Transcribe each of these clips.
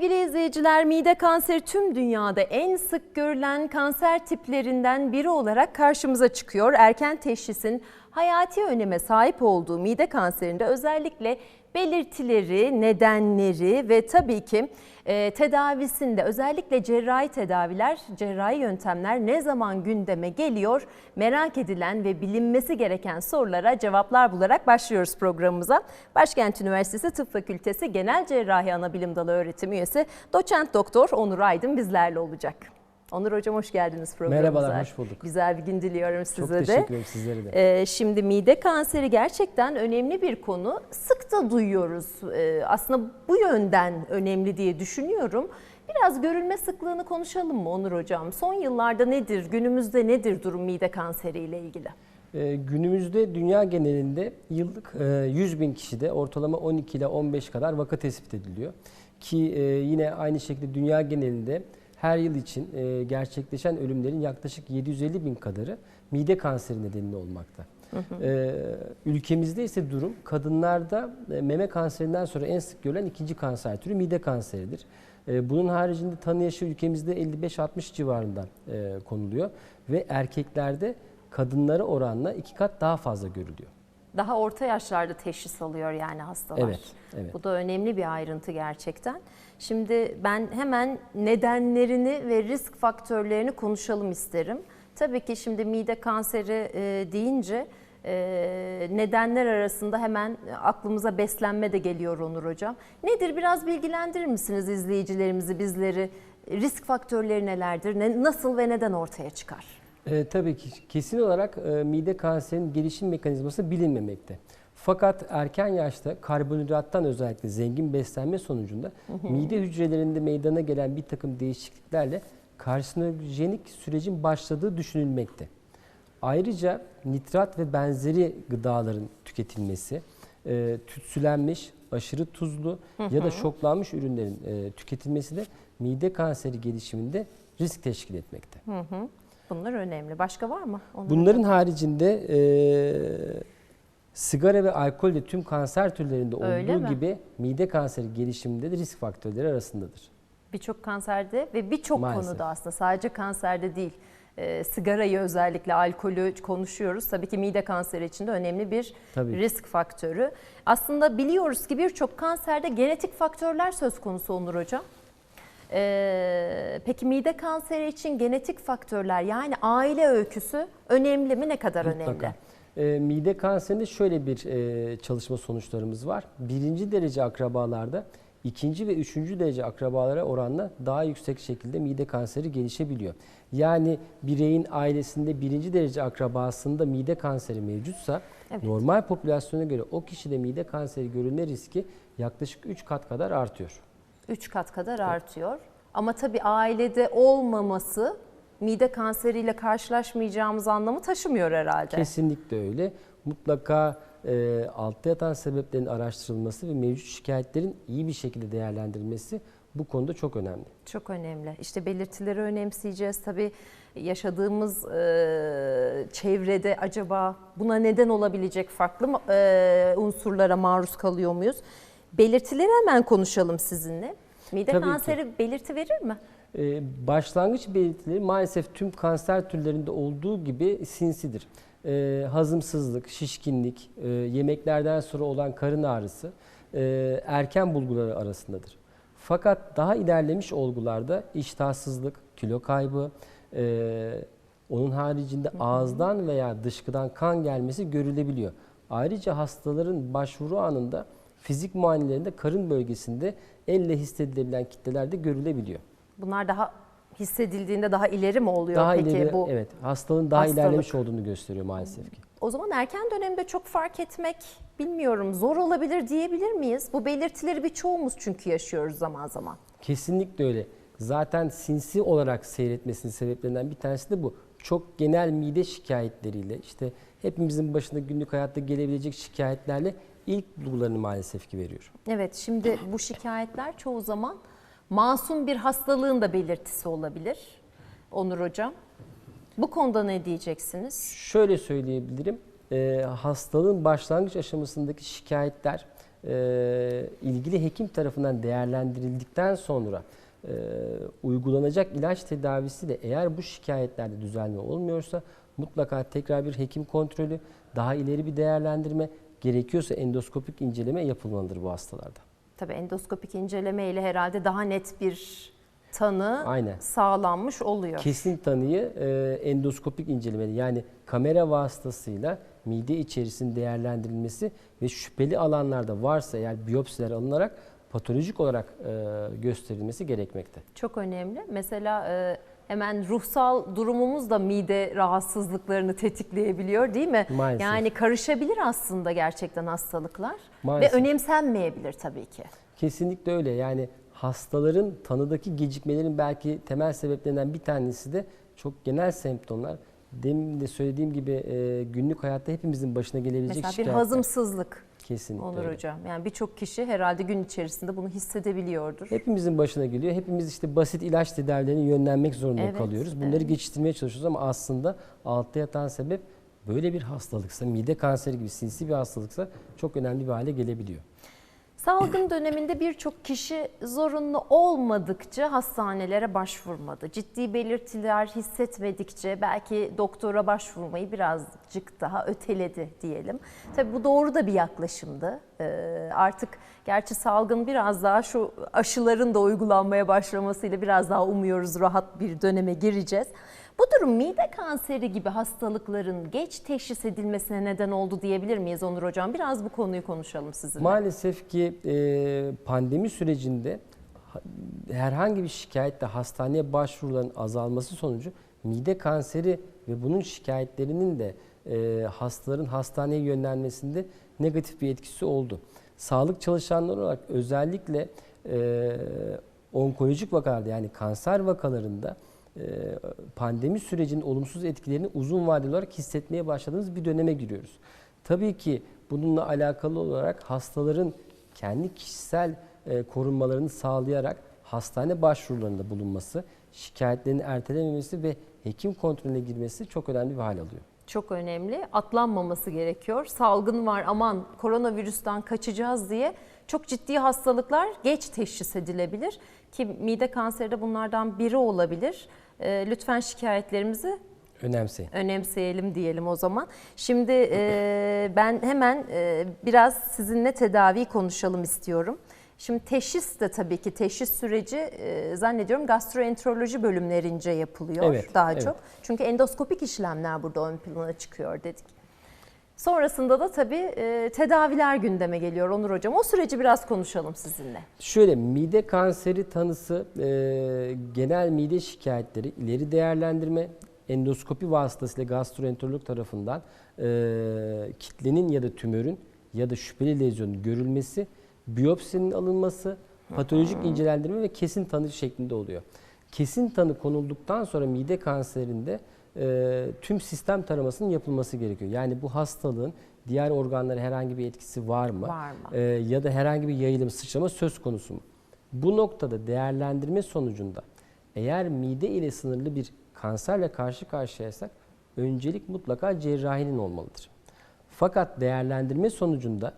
Sevgili izleyiciler, mide kanseri tüm dünyada en sık görülen kanser tiplerinden biri olarak karşımıza çıkıyor. Erken teşhisin hayati öneme sahip olduğu mide kanserinde özellikle belirtileri, nedenleri ve tabii ki e, tedavisinde özellikle cerrahi tedaviler, cerrahi yöntemler ne zaman gündeme geliyor merak edilen ve bilinmesi gereken sorulara cevaplar bularak başlıyoruz programımıza. Başkent Üniversitesi Tıp Fakültesi Genel Cerrahi Anabilim Dalı öğretim üyesi doçent doktor Onur Aydın bizlerle olacak. Onur Hocam hoş geldiniz programımıza. Merhabalar, hoş bulduk. Güzel bir gün diliyorum size Çok de. teşekkür ederim sizlere de. Ee, şimdi mide kanseri gerçekten önemli bir konu. Sık da duyuyoruz. Ee, aslında bu yönden önemli diye düşünüyorum. Biraz görülme sıklığını konuşalım mı Onur Hocam? Son yıllarda nedir, günümüzde nedir durum mide kanseriyle ilgili? Ee, günümüzde dünya genelinde yıllık e, 100 bin kişide ortalama 12 ile 15 kadar vaka tespit ediliyor. Ki e, yine aynı şekilde dünya genelinde her yıl için e, gerçekleşen ölümlerin yaklaşık 750 bin kadarı mide kanseri nedeniyle olmakta. Ee, ülkemizde ise durum kadınlarda e, meme kanserinden sonra en sık görülen ikinci kanser türü mide kanseridir. Ee, bunun haricinde tanı yaşı ülkemizde 55-60 civarında e, konuluyor ve erkeklerde kadınlara oranla iki kat daha fazla görülüyor. Daha orta yaşlarda teşhis alıyor yani hastalar. Evet, evet. Bu da önemli bir ayrıntı gerçekten. Şimdi ben hemen nedenlerini ve risk faktörlerini konuşalım isterim. Tabii ki şimdi mide kanseri e, deyince e, nedenler arasında hemen aklımıza beslenme de geliyor Onur Hocam. Nedir biraz bilgilendirir misiniz izleyicilerimizi, bizleri? Risk faktörleri nelerdir? Ne, nasıl ve neden ortaya çıkar? E, tabii ki kesin olarak e, mide kanserinin gelişim mekanizması bilinmemekte. Fakat erken yaşta karbonhidrattan özellikle zengin beslenme sonucunda mide hücrelerinde meydana gelen bir takım değişikliklerle karsinojenik sürecin başladığı düşünülmekte. Ayrıca nitrat ve benzeri gıdaların tüketilmesi, e, tütsülenmiş, aşırı tuzlu ya da şoklanmış ürünlerin e, tüketilmesi de mide kanseri gelişiminde risk teşkil etmekte. Bunlar önemli. Başka var mı? Onur Bunların haricinde e, sigara ve alkol de tüm kanser türlerinde Öyle olduğu mi? gibi mide kanseri gelişiminde de risk faktörleri arasındadır. Birçok kanserde ve birçok Maalesef. konuda aslında sadece kanserde değil. e, sigarayı özellikle alkolü konuşuyoruz. Tabii ki mide kanseri için de önemli bir Tabii. risk faktörü. Aslında biliyoruz ki birçok kanserde genetik faktörler söz konusu Onur Hocam. E, peki mide kanseri için genetik faktörler yani aile öyküsü önemli mi? Ne kadar önemli? E, mide kanserinde şöyle bir e, çalışma sonuçlarımız var. Birinci derece akrabalarda ikinci ve üçüncü derece akrabalara oranla daha yüksek şekilde mide kanseri gelişebiliyor. Yani bireyin ailesinde birinci derece akrabasında mide kanseri mevcutsa Evet. normal popülasyona göre o kişide mide kanseri görülme riski yaklaşık 3 kat kadar artıyor. 3 kat kadar artıyor. Ama tabii ailede olmaması mide kanseriyle karşılaşmayacağımız anlamı taşımıyor herhalde. Kesinlikle öyle. Mutlaka e, altta yatan sebeplerin araştırılması ve mevcut şikayetlerin iyi bir şekilde değerlendirilmesi bu konuda çok önemli. Çok önemli. İşte belirtileri önemseyeceğiz. Tabii yaşadığımız e, çevrede acaba buna neden olabilecek farklı e, unsurlara maruz kalıyor muyuz? Belirtileri hemen konuşalım sizinle. Mide Tabii ki. kanseri belirti verir mi? Ee, başlangıç belirtileri maalesef tüm kanser türlerinde olduğu gibi sinsidir. Ee, hazımsızlık, şişkinlik, e, yemeklerden sonra olan karın ağrısı e, erken bulguları arasındadır. Fakat daha ilerlemiş olgularda iştahsızlık, kilo kaybı, e, onun haricinde ağızdan veya dışkıdan kan gelmesi görülebiliyor. Ayrıca hastaların başvuru anında fizik muayenelerinde karın bölgesinde elle hissedilebilen kitleler de görülebiliyor. Bunlar daha hissedildiğinde daha ileri mi oluyor Daha peki ileri, bu? evet, hastalığın daha hastalık? ilerlemiş olduğunu gösteriyor maalesef ki. O zaman erken dönemde çok fark etmek bilmiyorum zor olabilir diyebilir miyiz? Bu belirtileri birçoğumuz çünkü yaşıyoruz zaman zaman. Kesinlikle öyle. Zaten sinsi olarak seyretmesinin sebeplerinden bir tanesi de bu. Çok genel mide şikayetleriyle işte hepimizin başında günlük hayatta gelebilecek şikayetlerle ilk bulgularını maalesef ki veriyor. Evet şimdi bu şikayetler çoğu zaman masum bir hastalığın da belirtisi olabilir. Onur Hocam. Bu konuda ne diyeceksiniz? Şöyle söyleyebilirim. e, hastalığın başlangıç aşamasındaki şikayetler e, ilgili hekim tarafından değerlendirildikten sonra e, uygulanacak ilaç tedavisi de eğer bu şikayetlerde düzelme olmuyorsa mutlaka tekrar bir hekim kontrolü, daha ileri bir değerlendirme, gerekiyorsa endoskopik inceleme yapılmalıdır bu hastalarda. Tabii endoskopik inceleme ile herhalde daha net bir tanı Aynen. sağlanmış oluyor. Kesin tanıyı e, endoskopik incelemeli yani kamera vasıtasıyla mide içerisinin değerlendirilmesi ve şüpheli alanlarda varsa eğer biyopsiler alınarak patolojik olarak e, gösterilmesi gerekmekte. Çok önemli. Mesela e, hemen ruhsal durumumuz da mide rahatsızlıklarını tetikleyebiliyor değil mi? Maalesef. Yani karışabilir aslında gerçekten hastalıklar Maalesef. ve önemsenmeyebilir tabii ki. Kesinlikle öyle. Yani hastaların tanıdaki gecikmelerin belki temel sebeplerinden bir tanesi de çok genel semptomlar. Demin de söylediğim gibi e, günlük hayatta hepimizin başına gelebilecek Mesela bir şikayetler. hazımsızlık Kesinlikle olur öyle. hocam. Yani birçok kişi herhalde gün içerisinde bunu hissedebiliyordur. Hepimizin başına geliyor. Hepimiz işte basit ilaç tedavilerine yönlenmek zorunda Evet, kalıyoruz. Bunları evet. geçiştirmeye çalışıyoruz ama aslında altta yatan sebep böyle bir hastalıksa, mide kanseri gibi sinsi bir hastalıksa çok önemli bir hale gelebiliyor. Salgın döneminde birçok kişi zorunlu olmadıkça hastanelere başvurmadı. Ciddi belirtiler hissetmedikçe belki doktora başvurmayı birazcık daha öteledi diyelim. Tabii bu doğru da bir yaklaşımdı. Ee, artık gerçi salgın biraz daha şu aşıların da uygulanmaya başlamasıyla biraz daha umuyoruz rahat bir döneme gireceğiz. Bu durum mide kanseri gibi hastalıkların geç teşhis edilmesine neden oldu diyebilir miyiz Onur Hocam? Biraz bu konuyu konuşalım sizinle. Maalesef ki e, pandemi sürecinde ha- herhangi bir şikayetle hastaneye başvuruların azalması sonucu mide kanseri ve bunun şikayetlerinin de e, hastaların hastaneye yönlenmesinde negatif bir etkisi oldu. Sağlık çalışanları olarak özellikle e, onkolojik vakalarda yani kanser vakalarında pandemi sürecinin olumsuz etkilerini uzun vadeli olarak hissetmeye başladığımız bir döneme giriyoruz. Tabii ki bununla alakalı olarak hastaların kendi kişisel e, korunmalarını sağlayarak hastane başvurularında bulunması, şikayetlerini ertelememesi ve hekim kontrolüne girmesi çok önemli bir hal alıyor. Çok önemli. Atlanmaması gerekiyor. Salgın var aman koronavirüsten kaçacağız diye çok ciddi hastalıklar geç teşhis edilebilir. Ki mide kanseri de bunlardan biri olabilir. Ee, Lütfen şikayetlerimizi Önemseyin. önemseyelim diyelim o zaman. Şimdi e, ben hemen e, biraz sizinle tedavi konuşalım istiyorum. Şimdi teşhis de tabii ki teşhis süreci e, zannediyorum gastroenteroloji bölümlerince yapılıyor Evet, daha evet. çok. Çünkü endoskopik işlemler burada ön plana çıkıyor dedik. Sonrasında da tabii e, tedaviler gündeme geliyor Onur Hocam. O süreci biraz konuşalım sizinle. Şöyle mide kanseri tanısı e, genel mide şikayetleri ileri değerlendirme endoskopi vasıtasıyla gastroenterolog tarafından e, kitlenin ya da tümörün ya da şüpheli lezyonun görülmesi, biyopsinin alınması, patolojik incelendirme ve kesin tanı şeklinde oluyor. Kesin tanı konulduktan sonra mide kanserinde e, tüm sistem taramasının yapılması gerekiyor. Yani bu hastalığın diğer organlara herhangi bir etkisi var mı? Var mı? E, ya da herhangi bir yayılım, sıçrama söz konusu mu? Bu noktada değerlendirme sonucunda eğer mide ile sınırlı bir kanserle karşı karşıyaysak öncelik mutlaka cerrahinin olmalıdır. Fakat değerlendirme sonucunda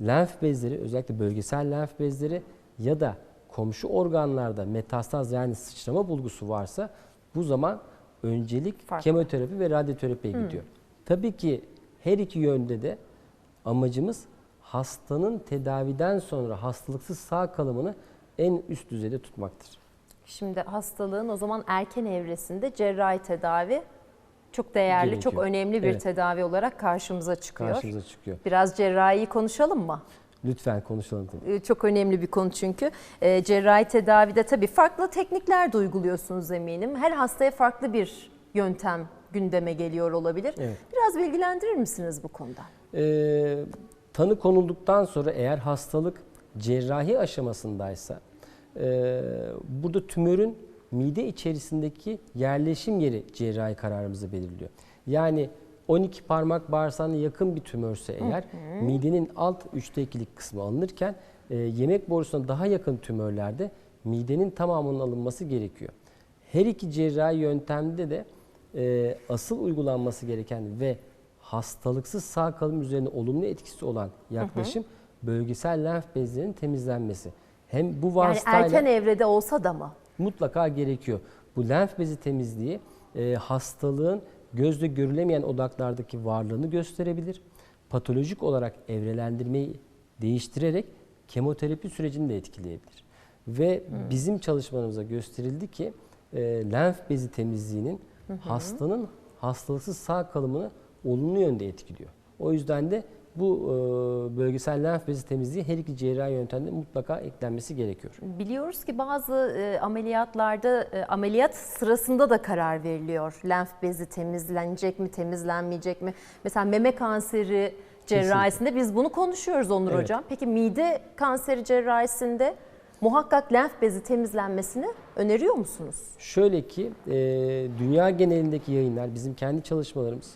lenf bezleri özellikle bölgesel lenf bezleri ya da komşu organlarda metastaz yani sıçrama bulgusu varsa bu zaman öncelik Farklı. kemoterapi ve radyoterapiye gidiyor. Tabii ki her iki yönde de amacımız hastanın tedaviden sonra hastalıksız sağ kalımını en üst düzeyde tutmaktır. Şimdi hastalığın o zaman erken evresinde cerrahi tedavi çok değerli, Gerekiyor. çok önemli bir Evet. tedavi olarak karşımıza çıkıyor. Karşımıza çıkıyor. Biraz cerrahiyi konuşalım mı? Lütfen konuşalım. tabii. Ee, Çok önemli bir konu çünkü. Ee, cerrahi tedavide tabii farklı teknikler de uyguluyorsunuz eminim. Her hastaya farklı bir yöntem gündeme geliyor olabilir. Evet. Biraz bilgilendirir misiniz bu konuda? Ee, tanı konulduktan sonra eğer hastalık cerrahi aşamasındaysa e, burada tümörün mide içerisindeki yerleşim yeri cerrahi kararımızı belirliyor. Yani 12 parmak bağırsağına yakın bir tümörse eğer midenin alt üçte ikilik kısmı alınırken e, yemek borusuna daha yakın tümörlerde midenin tamamının alınması gerekiyor. Her iki cerrahi yöntemde de e, asıl uygulanması gereken ve hastalıksız sağ kalım üzerine olumlu etkisi olan yaklaşım bölgesel lenf bezlerinin temizlenmesi. Hem bu Yani vasıtayla erken evrede olsa da mı? Mutlaka gerekiyor. Bu lenf bezi temizliği e, hastalığın gözle görülemeyen odaklardaki varlığını gösterebilir. Patolojik olarak evrelendirmeyi değiştirerek kemoterapi sürecini de etkileyebilir. Ve bizim çalışmalarımıza gösterildi ki e, lenf bezi temizliğinin hastanın hastalıksız sağ kalımını olumlu yönde etkiliyor. O yüzden de bu e, bölgesel lenf bezi temizliği her iki cerrahi yöntemde mutlaka eklenmesi gerekiyor. Biliyoruz ki bazı e, ameliyatlarda e, ameliyat sırasında da karar veriliyor. Lenf bezi temizlenecek mi, temizlenmeyecek mi? Mesela meme kanseri cerrahisinde biz bunu konuşuyoruz Onur Evet. Hocam. Peki mide kanseri cerrahisinde muhakkak lenf bezi temizlenmesini öneriyor musunuz? Şöyle ki e, dünya genelindeki yayınlar, bizim kendi çalışmalarımız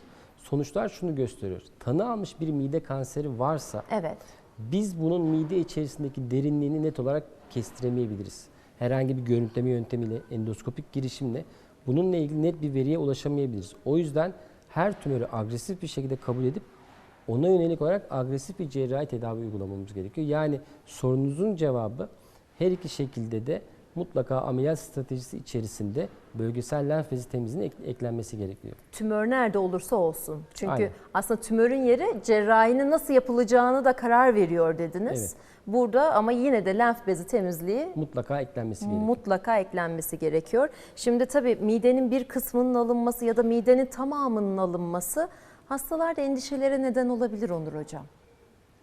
sonuçlar şunu gösteriyor. Tanı almış bir mide kanseri varsa Evet. biz bunun mide içerisindeki derinliğini net olarak kestiremeyebiliriz. Herhangi bir görüntüleme yöntemiyle, endoskopik girişimle bununla ilgili net bir veriye ulaşamayabiliriz. O yüzden her tümörü agresif bir şekilde kabul edip ona yönelik olarak agresif bir cerrahi tedavi uygulamamız gerekiyor. Yani sorunuzun cevabı her iki şekilde de mutlaka ameliyat stratejisi içerisinde bölgesel lenf bezi temizliğinin ek- eklenmesi gerekiyor. Tümör nerede olursa olsun. Çünkü Aynen. aslında tümörün yeri cerrahinin nasıl yapılacağını da karar veriyor dediniz. Evet. Burada ama yine de lenf bezi temizliği Mutlaka eklenmesi gerekiyor. mutlaka eklenmesi gerekiyor. Şimdi tabii midenin bir kısmının alınması ya da midenin tamamının alınması hastalarda endişelere neden olabilir Onur Hocam.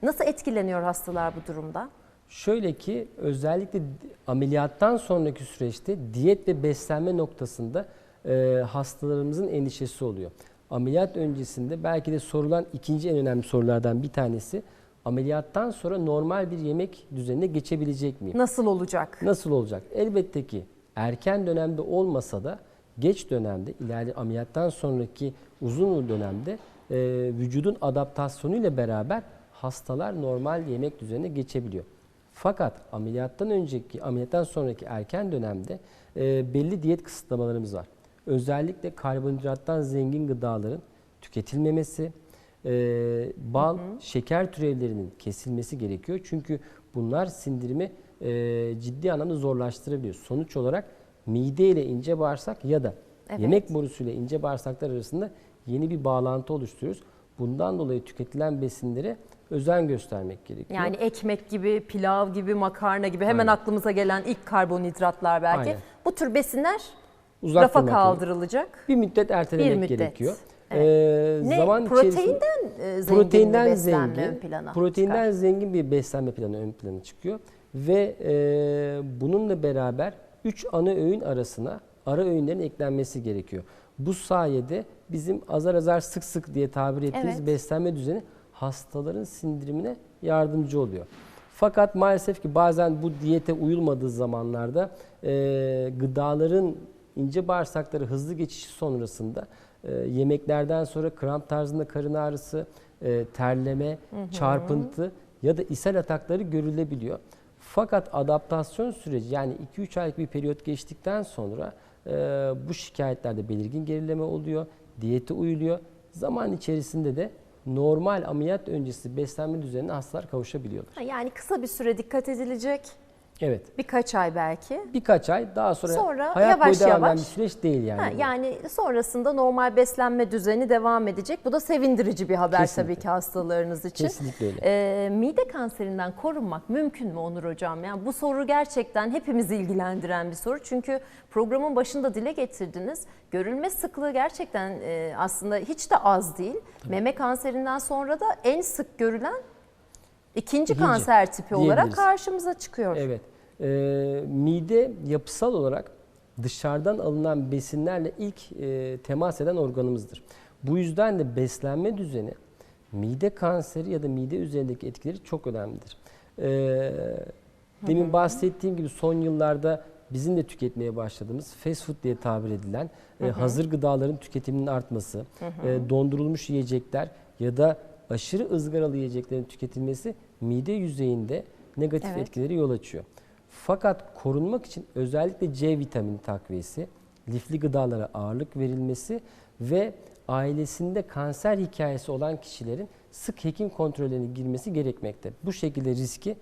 Nasıl etkileniyor hastalar bu durumda? Şöyle ki özellikle ameliyattan sonraki süreçte diyet ve beslenme noktasında e, hastalarımızın endişesi oluyor. Ameliyat öncesinde belki de sorulan ikinci en önemli sorulardan bir tanesi ameliyattan sonra normal bir yemek düzenine geçebilecek miyim? Nasıl olacak? Nasıl olacak? Elbette ki erken dönemde olmasa da geç dönemde, ileride ameliyattan sonraki uzun dönemde e, vücudun adaptasyonuyla beraber hastalar normal yemek düzenine geçebiliyor. Fakat ameliyattan önceki, ameliyattan sonraki erken dönemde e, belli diyet kısıtlamalarımız var. Özellikle karbonhidrattan zengin gıdaların tüketilmemesi, e, bal, şeker türevlerinin kesilmesi gerekiyor. Çünkü bunlar sindirimi e, ciddi anlamda zorlaştırabiliyor. Sonuç olarak mide ile ince bağırsak ya da Evet. yemek borusu ile ince bağırsaklar arasında yeni bir bağlantı oluşturuyoruz. Bundan dolayı tüketilen besinlere özen göstermek gerekiyor. Yani ekmek gibi, pilav gibi, makarna gibi hemen Aynen. aklımıza gelen ilk karbonhidratlar belki. Aynen. Bu tür besinler Uzak rafa kaldırılacak. Bir müddet ertelemek Bir müddet. gerekiyor. Evet. Ee, Ne? zaman proteinden e, zengin proteinden bir beslenme zengin, ön plana proteinden çıkar. zengin bir beslenme planı ön plana çıkıyor ve e, bununla beraber 3 ana öğün arasına ara öğünlerin eklenmesi gerekiyor. Bu sayede bizim azar azar sık sık diye tabir ettiğimiz Evet. beslenme düzeni hastaların sindirimine yardımcı oluyor. Fakat maalesef ki bazen bu diyete uyulmadığı zamanlarda e, gıdaların ince bağırsakları hızlı geçişi sonrasında e, yemeklerden sonra kramp tarzında karın ağrısı, e, terleme, çarpıntı ya da ishal atakları görülebiliyor. Fakat adaptasyon süreci yani 2-3 aylık bir periyot geçtikten sonra e, bu şikayetlerde belirgin gerileme oluyor, diyete uyuluyor. Zaman içerisinde de normal ameliyat öncesi beslenme düzenine hastalar kavuşabiliyorlar. Yani kısa bir süre dikkat edilecek. Evet. Birkaç ay belki. Birkaç ay daha sonra, Sonra hayat yavaş boyu devam eden yavaş- bir süreç değil yani. Ha, bu. yani sonrasında normal beslenme düzeni devam edecek. Bu da sevindirici bir haber Kesinlikle. tabii ki hastalarınız için. Kesinlikle öyle. Ee, mide kanserinden korunmak mümkün mü Onur Hocam? Yani bu soru gerçekten hepimizi ilgilendiren bir soru. Çünkü programın başında dile getirdiniz. Görülme sıklığı gerçekten e, aslında hiç de az değil. Meme kanserinden sonra da en sık görülen ikinci, İkinci kanser tipi olarak karşımıza çıkıyor. Evet. Ee, mide yapısal olarak dışarıdan alınan besinlerle ilk e, temas eden organımızdır. Bu yüzden de beslenme düzeni mide kanseri ya da mide üzerindeki etkileri çok önemlidir. Ee, demin bahsettiğim gibi son yıllarda bizim de tüketmeye başladığımız fast food diye tabir edilen e, hazır gıdaların tüketiminin artması, e, dondurulmuş yiyecekler ya da aşırı ızgaralı yiyeceklerin tüketilmesi mide yüzeyinde negatif Evet. etkileri yol açıyor. Fakat korunmak için özellikle C vitamini takviyesi, lifli gıdalara ağırlık verilmesi ve ailesinde kanser hikayesi olan kişilerin sık hekim kontrollerine girmesi gerekmekte. Bu şekilde riski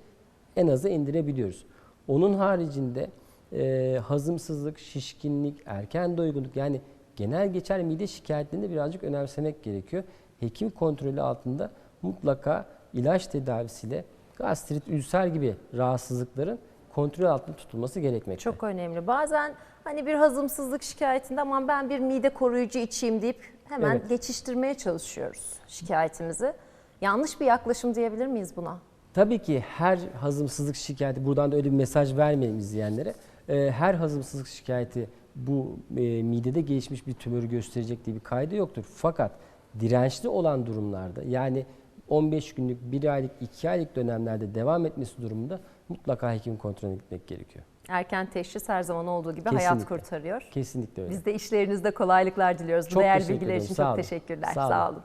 en aza indirebiliyoruz. Onun haricinde e, hazımsızlık, şişkinlik, erken doygunluk yani genel geçer mide şikayetlerini birazcık önemsemek gerekiyor. Hekim kontrolü altında mutlaka ilaç tedavisiyle gastrit, ülser gibi rahatsızlıkların kontrol altında tutulması gerekmekte. Çok önemli. Bazen hani bir hazımsızlık şikayetinde aman ben bir mide koruyucu içeyim deyip hemen Evet. geçiştirmeye çalışıyoruz şikayetimizi. Yanlış bir yaklaşım diyebilir miyiz buna? Tabii ki her hazımsızlık şikayeti, buradan da öyle bir mesaj vermeyelim izleyenlere. Ee, her hazımsızlık şikayeti bu e, midede gelişmiş bir tümörü gösterecek diye bir kaydı yoktur. Fakat dirençli olan durumlarda yani 15 günlük, 1 aylık, 2 aylık dönemlerde devam etmesi durumunda mutlaka hekim kontrolüne gitmek gerekiyor. Erken teşhis her zaman olduğu gibi hayat Kesinlikle. kurtarıyor. Kesinlikle öyle. Biz de işlerinizde kolaylıklar diliyoruz. Bu Çok değerli teşekkür bilgiler için çok teşekkürler. Sağ olun. Sağ olun.